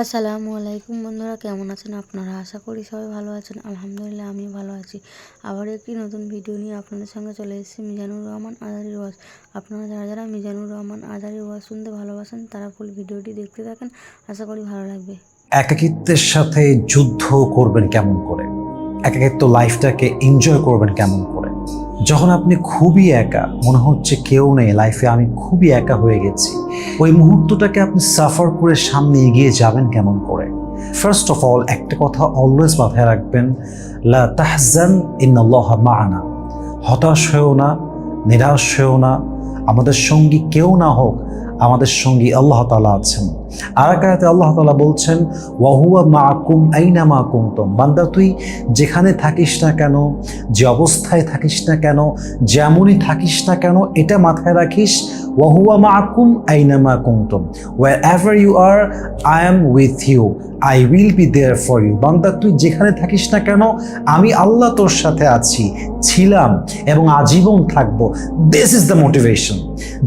আসসালামু আলাইকুম বন্ধুরা, কেমন আছেন আপনারা? আশা করি সবাই ভালো আছেন। আলহামদুলিল্লাহ আমি ভালো আছি। আবার একটি নতুন ভিডিও নিয়ে আপনাদের সঙ্গে চলে এসেছি, মিজানুর রহমান আজারি ওয়াজ। আপনারা যারা যারা মিজানুর রহমান আজারি ওয়াজ শুনতে ভালোবাসেন, তারা ফুল ভিডিওটি দেখতে থাকেন। আশা করি ভালো লাগবে। একাকিত্বের সাথে যুদ্ধ করবেন কেমন করে? একাকিত্ব লাইফটাকে এনজয় করবেন কেমন করে? যখন আপনি খুবই একা, মনে হচ্ছে কেউ নেই লাইফে আমি খুবই একা হয়ে গেছি। ওই মুহূর্তটাকে আপনি সাফার করে সামনে এগিয়ে যাবেন কেমন করে? ফার্স্ট অফ অল একটা কথা অলওয়েজ মাথায় রাখবেন, লা তাহজান ইন্নাল্লাহ মা'ানা। হতাশ হয়েও না, নিরাশ হয়েও না, আমাদের সঙ্গী কেউ না হোক আমাদের সঙ্গী আল্লাহ তালা আছেন। আর এক আল্লাহ তালা বলছেন, ওয়াহুয়া মা আকুম আইনা মা কুমতম বান্দা, তুই যেখানে থাকিস না কেন, যে অবস্থায় থাকিস না কেন, যেমনই থাকিস না কেন, এটা মাথায় রাখিস, ওয়াহুয়া মা আকুম আইনা মা কুমতম wherever you are I am with you I will be there for you বান্দা, তুই যেখানে থাকিস না কেন, আমি আল্লাহ তোর সাথে আছি, ছিলাম এবং আজীবন থাকব। দিস ইজ দ্য মোটিভেশন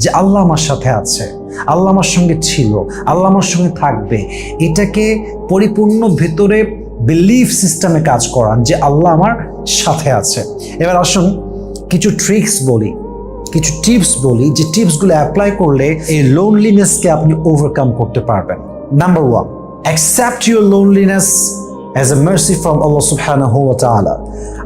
যে আল্লাহ আমার সাথে আছে। আল্লাহ আমার সঙ্গে ছিল, আল্লাহ আমার সঙ্গে থাকবে। এটাকে পরিপূর্ণ ভেতরে বিলিফ সিস্টেমে কাজ করান যে আল্লাহ আমার সাথে আছে। এবার আসুন কিছু ট্রিক্স বলি, কিছু টিপস বলি, যে টিপসগুলো অ্যাপ্লাই করলে এই লোনলিনেসকে আপনি ওভারকাম করতে পারবেন। Number one accept your loneliness as a mercy from আল্লাহ তাআলা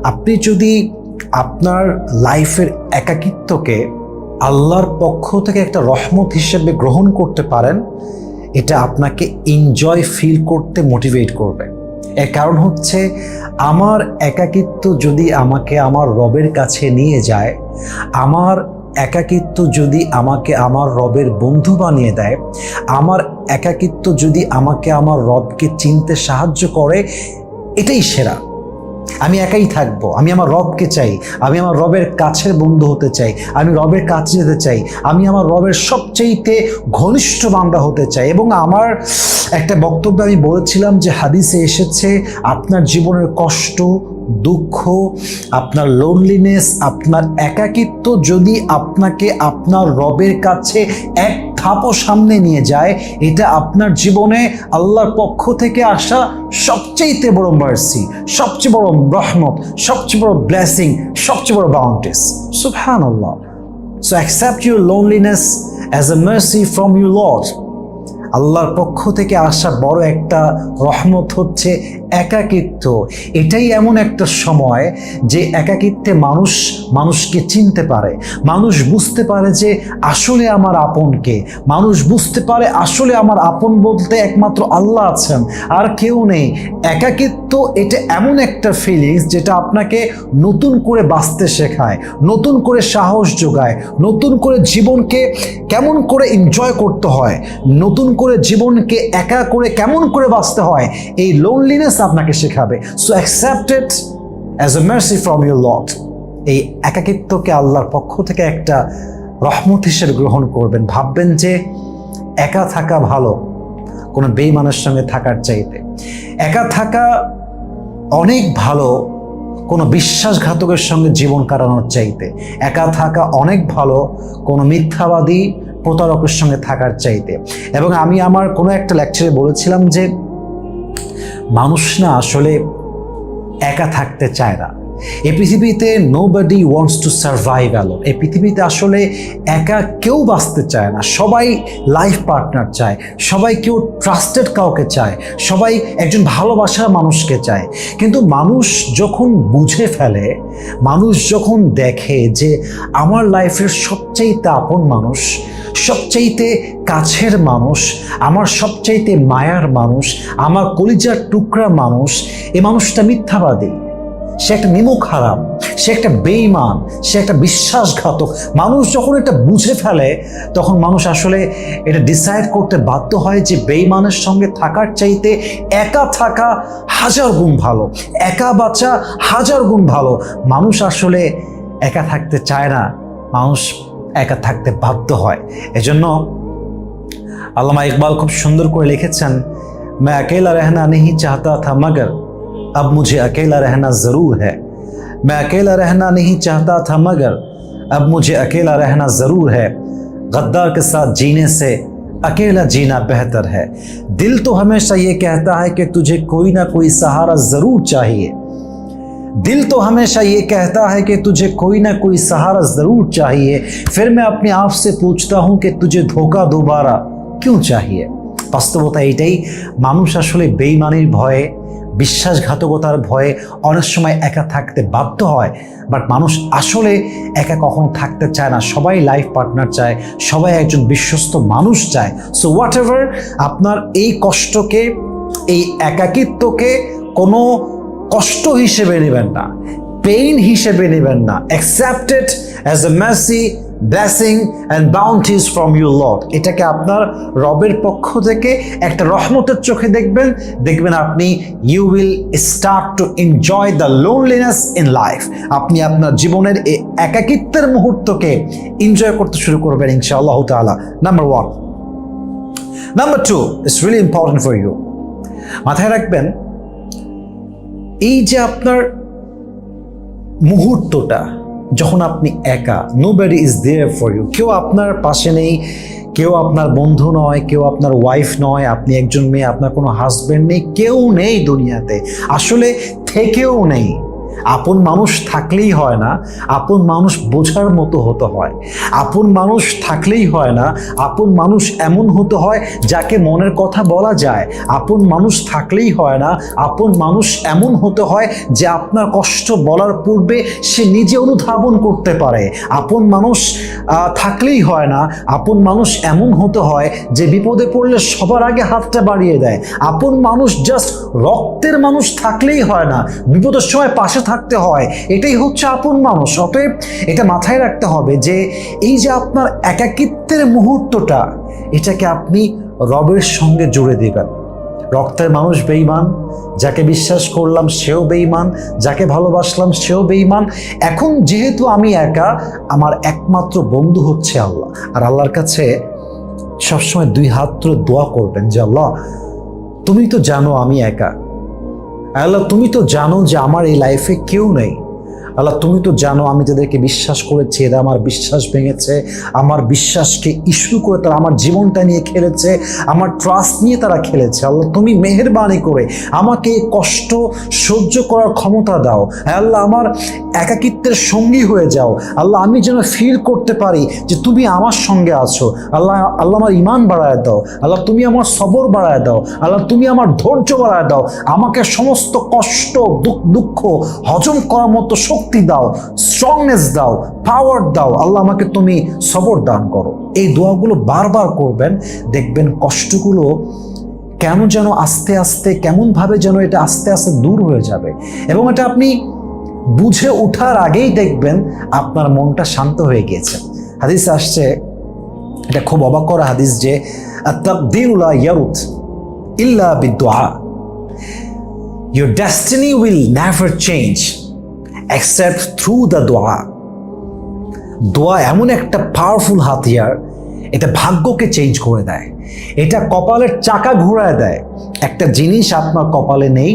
আপনি যদি আপনার লাইফের একাকিত্বকে আল্লাহর পক্ষ থেকে একটা রহমত হিসেবে গ্রহণ করতে পারেন, এটা আপনাকে এনজয় ফিল করতে মোটিভেট করবে। এর কারণ হচ্ছে, আমার একাকিত্ব যদি আমাকে আমার রবের কাছে নিয়ে যায়, আমার একাকিত্ব যদি আমাকে আমার রবের বন্ধু বানিয়ে দেয়, আমার একাকিত্ব যদি আমাকে আমার রবকে চিনতে সাহায্য করে, এটাই সেরা। আমি একাই থাকব, আমি আমার রবকে চাই, আমি আমার রবের কাছের বন্ধু হতে চাই, আমি রবের কাছে যেতে চাই, আমি আমার রবের সবচেয়েতে ঘনিষ্ঠ বান্দা হতে চাই। এবং আমার একটা বক্তব্য আমি বলেছিলাম যে হাদিসে এসেছে, আপনার জীবনের কষ্ট, দুঃখ, আপনার লোনলিনেস আপনার একাকিত্ব যদি আপনাকে আপনার রবের কাছে এক ধাপও সামনে নিয়ে যায়, এটা আপনার জীবনে আল্লাহর পক্ষ থেকে আসা সবচেয়ে বড় মার্সি সবচেয়ে বড় রহমত, সবচেয়ে বড় ব্লেসিং সবচেয়ে বড় বাউন্টিস সুবহান আল্লাহ so accept your loneliness as a mercy from you Lord আল্লাহর পক্ষ থেকে আসা বড় একটা রহমত হচ্ছে একাকিত্ব। এটাই এমন একটা সময় যে একাকিত্বে মানুষ, মানুষকে চিনতে পারে। মানুষ বুঝতে পারে যে আসলে আমার আপনকে। মানুষ বুঝতে পারে আসলে আমার আপন বলতে একমাত্র আল্লাহ আছেন, আর কেউ নেই। একাকিত্ব এটা এমন একটা ফিলিংস যেটা আপনাকে নতুন করে বাঁচতে শেখায়, নতুন করে সাহস যোগায়, নতুন করে জীবনকে কেমন করে এনজয় করতে হয়, নতুন করে জীবনকে একা করে কেমন করে বাঁচতে হয়, এই লোনলিনেস আপনাকে শেখাবে। So accepted as a mercy from your Lord এই একাকিত্বকে আল্লাহর পক্ষ থেকে একটা রহমত হিসেবে গ্রহণ করবেন। ভাববেন যে একা থাকা ভালো, কোনো বেইমানের সঙ্গে থাকার চাইতে। একা থাকা অনেক ভালো, কোনো বিশ্বাসঘাতকের সঙ্গে জীবন কাটানোর চাইতে। একা থাকা অনেক ভালো, কোনো মিথ্যাবাদী প্রতারকের সঙ্গে থাকার চাইতে। এবং আমি আমার কোনো একটা লেকচারে বলেছিলাম যে মানুষ না আসলে একা থাকতে চায় না। এ পৃথিবীতে nobody wants to survive alone এই পৃথিবীতে আসলে একা কেউ বাঁচতে চায় না। সবাই লাইফ পার্টনার চায়। সবাই কেউ ট্রাস্টেড কাউকে চায়। সবাই একজন ভালোবাসার মানুষকে চায়। কিন্তু মানুষ যখন বুঝে ফেলে, মানুষ যখন দেখে যে আমার লাইফের সবচেয়ে আপন মানুষ সবচাইতে কাছের মানুষ, আমার সবচাইতে মায়ার মানুষ, আমার কলিজার টুকরা মানুষ, এ মানুষটা মিথ্যাবাদী। সে একটা নিমুখ হারাম, সে একটা বেইমান সে একটা বিশ্বাসঘাতক। মানুষ যখন এটা বুঝে ফেলে, তখন মানুষ আসলে এটা ডিসাইড করতে বাধ্য হয় যে বেইমানের সঙ্গে থাকার চাইতে একা থাকা হাজার গুণ ভালো, একা বাঁচা হাজার গুণ ভালো। মানুষ আসলে একা থাকতে চায় না, মানুষ একা থাকতে বাধ্য হয় এজন্য আল্লামা ইকবাল খুব সুন্দর করে লিখেছেন मैं अकेला रहना नहीं चाहता था मगर अब मुझे अकेला रहना ज़रूर है मैं अकेला रहना नहीं चाहता था मगर अब मुझे अकेला रहना ज़रूर है गद्दार के साथ जीने से अकेला जीना बेहतर है दिल तो हमेशा ये कहता है कि तुझे कोई ना कोई सहारा जरूर चाहिए दिल तो हमेशा ये कहता है कि तुझे कोई ना कोई सहारा जरूर चाहिए फिर मैं अपने आप से पूछता हूं कि तुझे धोखा दोबारा क्यों चाहिए বাস্তবতা এটাই মানুষ আসলে বেইমানির ভয়ে বিশ্বাসঘাতকতার ভয়ে অনেক সময় একা থাকতে বাধ্য হয় বাট মানুষ আসলে একা কখনো থাকতে চায় না সবাই লাইফ পার্টনার চায় সবাই একজন বিশ্বস্ত মানুষ চায় সো হোয়াট এভার আপনার এই কষ্টকে এই একাকিত্বকে কোনো কষ্ট হিসেবে নেবেন না পেইন হিসেবে নেবেন না accepted as a messy blessing and bounties from you lord এটাকে আপনার রবের পক্ষ থেকে একটা রহমতের চোখে দেখবেন দেখবেন আপনি you will start to enjoy the loneliness in life আপনি আপনার জীবনের এই একাকিত্বের মুহূর্তকে এনজয় করতে শুরু করবেন, ইনশাআল্লাহ তাআলা। Number one number two it's really important for you মাথায় রাখবেন এই যে আপনার মুহূর্তটা, যখন আপনি একা nobody is there for you কেউ আপনার পাশে নেই, কেউ আপনার বন্ধু নয়, কেউ আপনার ওয়াইফ নয়, আপনি একজন মেয়ে, আপনার কোনো হাজব্যান্ড নেই, কেউ নেই দুনিয়াতে, আসলে থেকেও নেই। আপন মানুষ থাকলেই হয় না, আপন মানুষ বোঝার মতো হতে হয়। আপন মানুষ থাকলেই হয় না, আপন মানুষ এমন হতে হয় যাকে মনের কথা বলা যায়। আপন মানুষ থাকলেই হয় না, আপন মানুষ এমন হতে হয় যে আপনার কষ্ট বলার পূর্বে সে নিজে অনুধাবন করতে পারে। আপন মানুষ থাকলেই হয় না, আপন মানুষ এমন হতে হয় যে বিপদে পড়লে সবার আগে হাতটা বাড়িয়ে দেয়। আপন মানুষ জাস্ট রক্তের মানুষ থাকলেই হয় না, বিপদের সময় পাশে থাকতে হয়। এটাই হচ্ছে আপন মানুষ। অতএব এটা মাথায় রাখতে হবে যে এই যে আপনার একাকিত্বের মুহূর্তটা, এটাকে আপনি রবের সঙ্গে জুড়ে দেবেন। রক্তের মানুষ বেইমান যাকে বিশ্বাস করলাম সেও বেইমান যাকে ভালোবাসলাম সেও বেইমান এখন যেহেতু আমি একা, আমার একমাত্র বন্ধু হচ্ছে আল্লাহ। আর আল্লাহর কাছে সবসময় দুই হাত দোয়া করবেন যে, আল্লাহ, তুমি তো জানো আমি একা। আল্লাহ তুমি তো জানো যে আমার এই লাইফে কেউ নেই। আল্লাহ, তুমি তো জানো, আমি যাদেরকে বিশ্বাস করেছি, এরা আমার বিশ্বাস ভেঙেছে, আমার বিশ্বাসকে ইস্যু করে তারা আমার জীবনটা নিয়ে খেলেছে, আমার ট্রাস্ট নিয়ে তারা খেলেছে। আল্লাহ, তুমি মেহেরবানি করে আমাকে কষ্ট সহ্য করার ক্ষমতা দাও। হ্যাঁ আল্লাহ, আমার একাকিত্বের সঙ্গী হয়ে যাও। আল্লাহ, আমি যেন ফিল করতে পারি যে তুমি আমার সঙ্গে আছো। আল্লাহ আল্লাহ, আমার ইমান বাড়ায় দাও। আল্লাহ, তুমি আমার সবর বাড়ায় দাও। আল্লাহ, তুমি আমার ধৈর্য বাড়ায় দাও। আমাকে সমস্ত কষ্ট, দুঃখ- দুঃখ হজম করার মতো শক্তি দাও স্ট্রংনেস দাও পাওয়ার দাও। আল্লাহ আমাকে তুমি সবর দান করো। এই দোয়াগুলো বারবার করবেন, দেখবেন কষ্টগুলো কেন যেন আস্তে আস্তে, কেমনভাবে যেন এটা আস্তে আস্তে দূর হয়ে যাবে। এবং এটা আপনি বুঝে ওঠার আগেই দেখবেন আপনার মনটা শান্ত হয়ে গিয়েছে। হাদিস আসছে, এটা খুব অবাক করা হাদিস যে ইয়ারুত ইল্লা বিদুআ। Your destiny will never change except through the dua. দোয়া এমন একটা পাওয়ারফুল হাতিয়ার, এটা ভাগ্যকে চেঞ্জ করে দেয়। এটা কপালের চাকা ঘোরায় দেয়। একটা জিনিস আপনার কপালে নেই,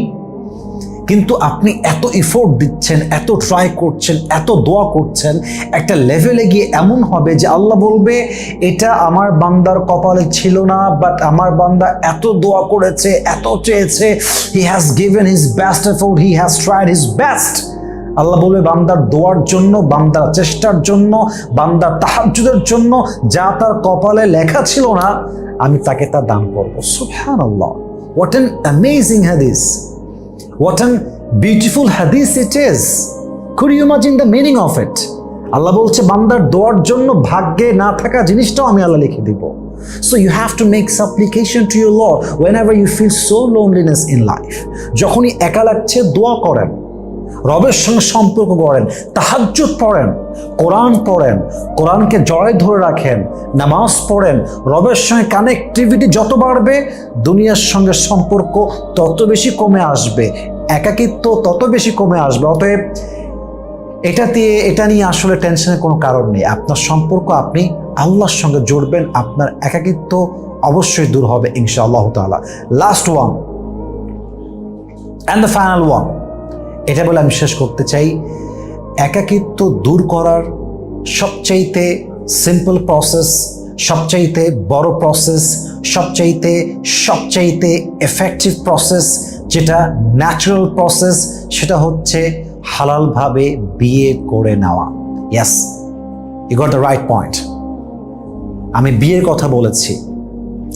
কিন্তু আপনি এত ইফোর্ট দিচ্ছেন, এত ট্রাই করছেন, এত দোয়া করছেন, একটা লেভেলে গিয়ে এমন হবে যে আল্লাহ বলবে, এটা আমার বান্দার কপালে ছিল না বাট আমার বান্দা এত দোয়া করেছে, এত চেয়েছে he has given his best effort he has tried his best Allah বলবে, বান্দার দোয়ার জন্য, বান্দার চেষ্টার জন্য, বান্দার তাহাজ্জুদের জন্য যা তার কপালে লেখা ছিল না, আমি তাকে তা দান করব। সুবহানাল্লাহ। হোয়াট অ্যান অ্যামেজিং হাদিস What an beautiful hadith it is. Could you imagine the meaning of it? Allah বলছে, বান্দার দোয়ার জন্য ভাগ্যে না থাকা জিনিসটাও আমি আল্লাহ লিখে দিব। So you have to make supplication to your lord whenever you feel so loneliness in life যখনই একা লাগছে, দোয়া করেন। রবের সঙ্গে সম্পর্ক করেন তাহাজ্জুদ পড়েন, কোরআন পড়েন, কোরআনকে জড়ায় ধরে রাখেন, নামাজ পড়েন, রবের সঙ্গে কানেক্টিভিটি যত বাড়বে, দুনিয়ার সঙ্গে সম্পর্ক তত বেশি কমে আসবে, একাকিত্ব তত বেশি কমে আসবে। অতএব এটা দিয়ে, এটা নিয়ে আসলে টেনশনের কোনো কারণ নেই। আপনার সম্পর্ক আপনি আল্লাহর সঙ্গে জুড়বেন, আপনার একাকিত্ব অবশ্যই দূর হবে, ইনশাআল্লাহ তাআলা। Last one and the final one এটা বলে আমি শেষ করতে চাই। একাকিত্ব দূর করার সবচাইতে সিম্পল প্রসেস সবচাইতে বড় প্রসেস সবচাইতে সবচাইতে এফেক্টিভ প্রসেস যেটা ন্যাচারাল প্রসেস সেটা হচ্ছে হালালভাবে বিয়ে করে নেওয়া। Yes you got the right point আমি বিয়ের কথা বলেছি।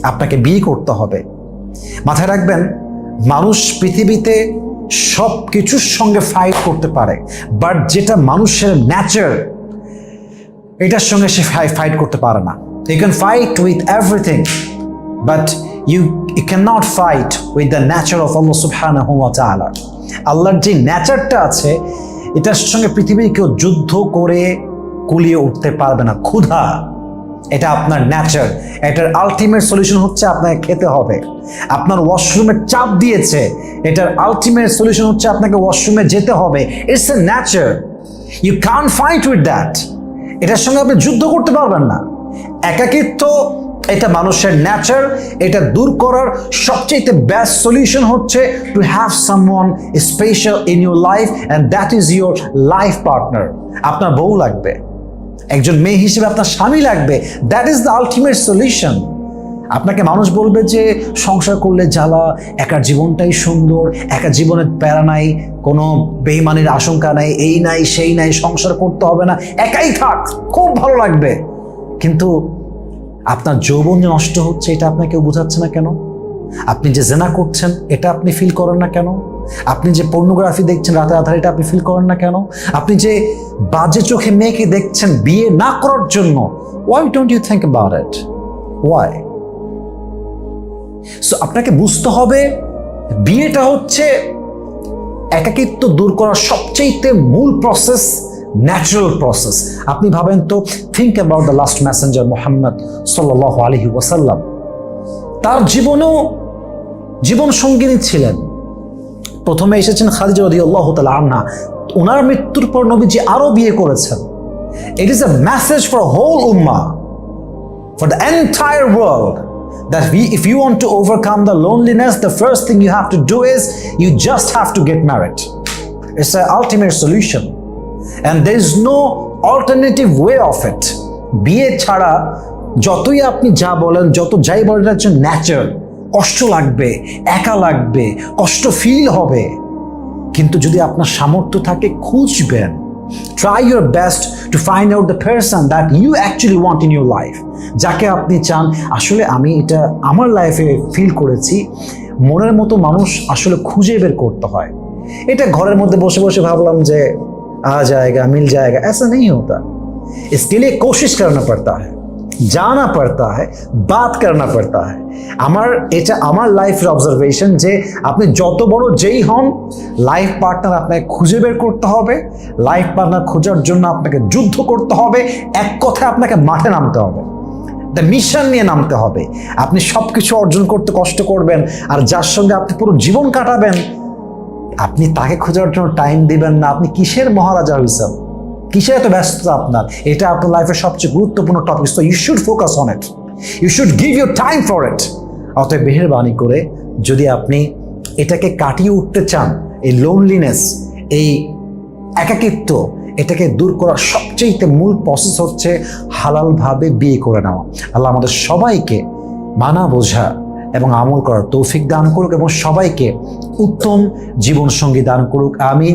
আপনাকে বিয়ে করতে হবে। মাথায় রাখবেন, মানুষ পৃথিবীতে সব কিছুর সঙ্গে ফাইট করতে পারে বাট যেটা মানুষের ন্যাচার এটার সঙ্গে সে ফাইট করতে পারে না। You can fight with everything but you you can not fight with the nature of Allah সুবহানাহু ওয়া আল্লাহর যে ন্যাচারটা আছে, এটার সঙ্গে পৃথিবীর কেউ যুদ্ধ করে কুলিয়ে উঠতে পারবে না। ক্ষুধা। এটা আপনার ন্যাচার এটার আলটিমেট সলিউশন হচ্ছে আপনাকে খেতে হবে। আপনার ওয়াশরুমে চাপ দিয়েছে। এটার আলটিমেট সলিউশন হচ্ছে আপনাকে ওয়াশরুমে যেতে হবে। It's a nature you can fight with that এটার সঙ্গে আপনি যুদ্ধ করতে পারবেন না। একাকিত্ব, এটা মানুষের ন্যাচার এটা দূর করার সবচেয়ে বেস্ট সলিউশন হচ্ছে to have someone special in your life and that is your life partner আপনার বউ লাগবে। একজন মেয়ে হিসেবে আপনার স্বামী লাগবে। That is the ultimate solution আপনাকে মানুষ বলবে যে, সংসার করলে জ্বালা একার জীবনটাই সুন্দর, একা জীবনের প্যারা নাই, কোনো বেইমানির আশঙ্কা নাই, এই নাই, সেই নাই, সংসার করতে হবে না, একাই থাক, খুব ভালো লাগবে। কিন্তু আপনার যৌবন যে নষ্ট হচ্ছে, এটা আপনাকে বোঝাচ্ছে না কেন? আপনি যে জেনা করছেন, এটা আপনি ফিল করেন না কেন? আপনি যে পর্নোগ্রাফি দেখছেন রাতে আধারে, এটা আপনি ফিল করেন না কেন? আপনি যে বাজে চোখে মেয়েকে দেখছেন বিয়ে না করার জন্য why don't you think about it why so আপনাকে বুঝতে হবে, বিয়েটা হচ্ছে একাকিত্ব দূর করার সবচেয়ে মূল প্রসেস ন্যাচারাল প্রসেস আপনি ভাবেন তো think about the last messenger Muhammad সাল্লাহ আলহি ওয়াসাল্লাম। তার জীবনেও জীবন সঙ্গিনী ছিলেন। প্রথমে এসেছেন খাদিজা রদি আল্লাহ তালা আন্না ওনার মৃত্যুর পর নবীজি আরও বিয়ে করেছেন it is a message for whole Umma for the entire world that we if you want to overcome the loneliness the first thing you have to do is you just have to get married it's an ultimate solution and there is no alternative way of it বিয়ে ছাড়া যতই আপনি যা বলেন যত যাই বলেন হচ্ছে ন্যাচার কষ্ট লাগবে একা লাগবে কষ্ট ফিল হবে কিন্তু যদি আপনার সামর্থ্য থাকে খুঁজবেন try your best to find out the person that you actually want in your life যাকে আপনি চান আসলে আমি এটা আমার লাইফে ফিল করেছি মনের মতো মানুষ আসলে খুঁজে বের করতে হয় এটা ঘরের মধ্যে বসে বসে ভাবলাম যে आ जाएगा मिल जाएगा ऐसा नहीं होता इसके लिए कोशिश करना पड़ता है জানা পড়তা হয় বাত করনা পড়তা হয় আমার, এটা আমার লাইফের অবজারভেশন যে আপনি যত বড় যেই হন লাইফ পার্টনার আপনাকে খুঁজে বের করতে হবে। লাইফ পার্টনার খোঁজার জন্য আপনাকে যুদ্ধ করতে হবে। এক কথায় আপনাকে মাঠে নামতে হবে। দ্য মিশন নিয়ে নামতে হবে। আপনি সব কিছু অর্জন করতে কষ্ট করবেন আর যার সঙ্গে আপনি পুরো জীবন কাটাবেন, আপনি তাকে খোঁজার জন্য টাইম দিবেন না। আপনি কিসের মহারাজা হয়েছেন কিসের এত ব্যস্ততা আপনার? এটা আপনার লাইফের সবচেয়ে গুরুত্বপূর্ণ টপিক তো you should focus on it you should give your time for it অতএব মেহরবানি করে যদি আপনি এটাকে কাটিয়ে উঠতে চান, এই লোনলিনেস এই একাকিত্ব, এটাকে দূর করার সবচেয়ে মূল প্রসেস হচ্ছে হালালভাবে বিয়ে করে নেওয়া। আল্লাহ আমাদের সবাইকে মানা, বোঝা এবং আমল করার তৌফিক দান করুক এবং সবাইকে উত্তম জীবনসঙ্গী দান করুক। আমিন।